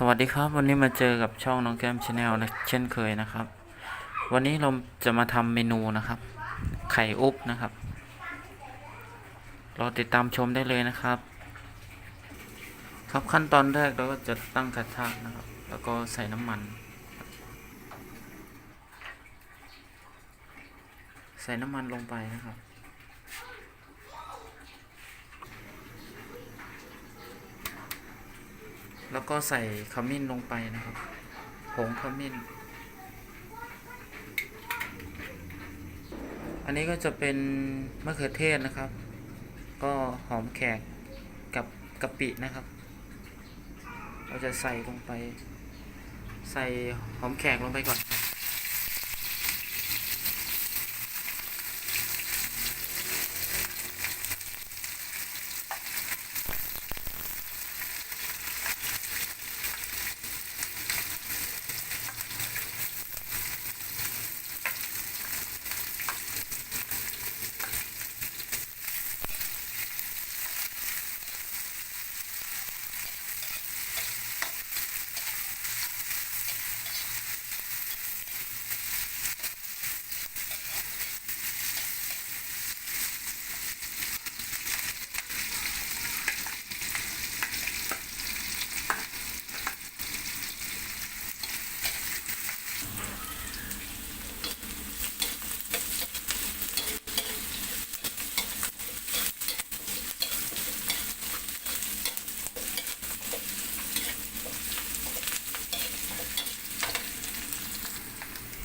สวัสดีครับวันนี้มาเจอกับช่องน้องแก้มชาแนลนะเช่นเคยนะครับ วันนี้เราจะมาทำเมนูนะครับ ไข่อุบนะครับรอติดตามชมได้เลยนะครับ ครับขั้นตอนแรกเราก็จะตั้งกระทะนะครับ แล้วก็ใส่น้ำมัน ใส่น้ำมันลงไปนะครับ แล้วก็ใส่ขมิ้นลงไปนะครับ ผงขมิ้น อันนี้ก็จะเป็นมะเขือเทศนะครับ ก็หอมแขกกับกะปินะครับ เราจะใส่ลงไป ใส่หอมแขกลงไปก่อน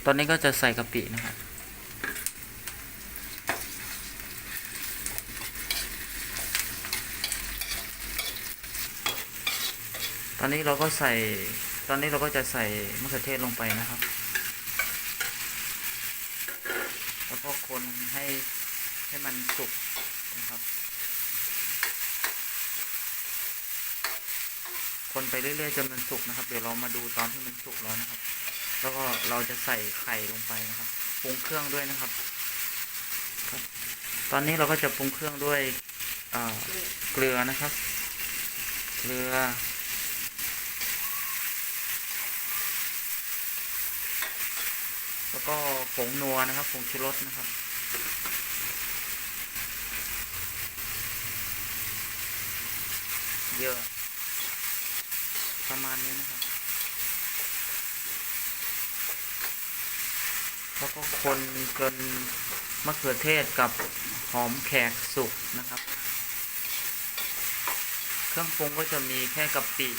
ตอนนี้ก็จะใส่กะปินะครับตอนนี้เราก็ใส่ ตอนนี้เราก็จะใส่มะเขือเทศลงไปนะครับ แล้วก็คนให้ให้มันสุกนะครับ คนไปเรื่อยๆจนมันสุกนะครับ เดี๋ยวเรามาดูตอนที่มันสุกแล้วนะครับ แล้วก็เราจะใส่ไข่ลงไปนะครับปรุงเครื่องด้วยนะครับ ตอนนี้เราก็จะปรุงเครื่องด้วยเกลือนะครับ เกลือ แล้วก็ผงนัวนะครับผงชูรสนะครับเยอะประมาณนี้นะครับ แล้วก็คนจนมะเขือเทศกับหอมแขกสุกนะครับ เครื่องปรุงก็จะมีแค่กะปิ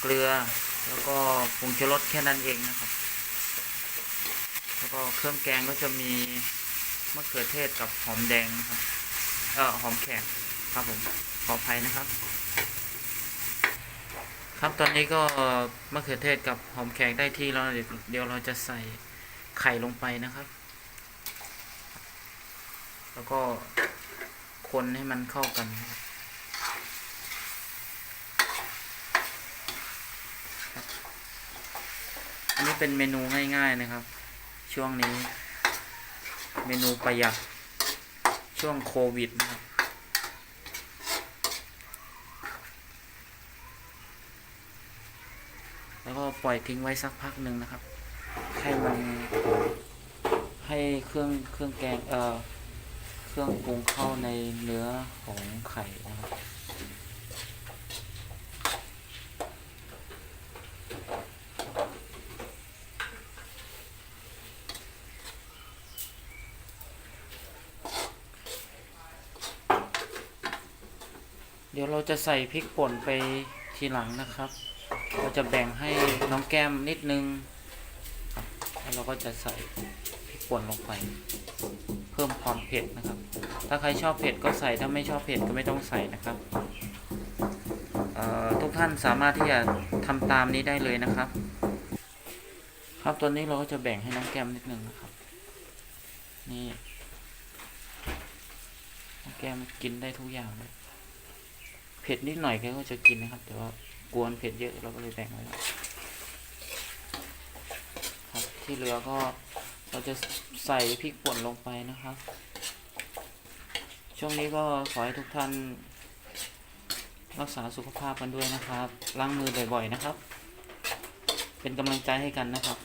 เกลือ แล้วก็ผงชูรสแค่นั้นเองนะครับ แล้วก็เครื่องแกงก็จะมีมะเขือเทศกับหอมแดงนะครับ เออหอมแขกครับผมขออภัยนะครับ ครับตอนนี้ก็มะเขือเทศกับหอมแขกได้ที่แล้วเดี๋ยวเดี๋ยวเราจะใส่ ไข่ลงไปนะครับ แล้วก็คนให้มันเข้ากัน อันนี้เป็นเมนูง่ายๆนะครับ ช่วงนี้ เมนูประหยัด ช่วงโควิดนะครับแล้วก็ปล่อยทิ้งไว้สักพักหนึ่งนะครับ ให้มัน ให้เครื่องเครื่องแกงเอ่อเครื่องปรุงเข้าในเนื้อของไข่นะครับเดี๋ยวเราจะใส่พริกป่นไปทีหลังนะครับ เราจะแบ่งให้น้องแก้มนิดนึง แล้วเราก็จะใส่ ป่นลงไป เพิ่มความเผ็ดนะครับ ถ้าใครชอบเผ็ดก็ใส่ถ้าไม่ชอบเผ็ดก็ไม่ต้องใส่นะครับทุกท่านสามารถที่จะทำตามนี้ได้เลยนะครับ ครับตอนนี้เราก็จะแบ่งให้น้องแก้มนิดนึงนะครับ นี่น้องแก้มกินได้ทุกอย่างเลยเผ็ดนิดหน่อยแกก็จะกินนะครับ แต่ว่ากวนเผ็ดเยอะเราก็เลยแบ่งไว้แล้วครับที่เหลือก็ เราจะใส่พริกป่นลงไปนะครับ ช่วงนี้ก็ขอให้ทุกท่าน รักษาสุขภาพกันด้วยนะครับ ล้างมือบ่อยๆนะครับ เป็นกำลังใจให้กันนะครับ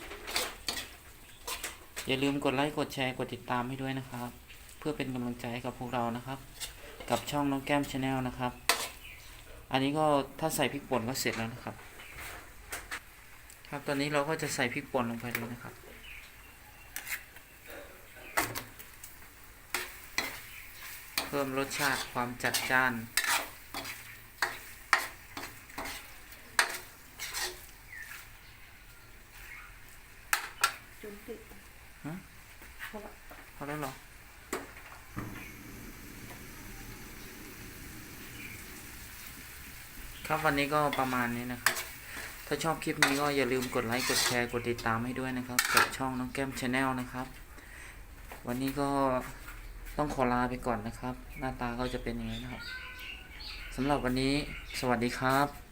อย่าลืมกดไลค์กดแชร์กดติดตามให้ด้วยนะครับ เพื่อเป็นกำลังใจให้กับพวกเรานะครับ กับช่องน้องแก้มชาแนลนะครับ อันนี้ก็ถ้าใส่พริกป่นก็เสร็จแล้วนะครับ ครับตอนนี้เราก็จะใส่พริกป่นลงไปเลยนะครับ เพิ่มรสชาติความจัดจ้านจุนติดฮะ เพราะว่าพอแล้วเหรอ ครับวันนี้ก็ประมาณนี้นะครับ ถ้าชอบคลิปนี้ก็อย่าลืมกดไลค์ กดแชร์ กดติดตามให้ด้วยนะครับ กับช่องน้องแก้มชาแนลนะครับ วันนี้ก็ ต้องขอลาไปก่อนนะครับ หน้าตาก็จะเป็นอย่างนี้นะครับสำหรับวันนี้สวัสดีครับ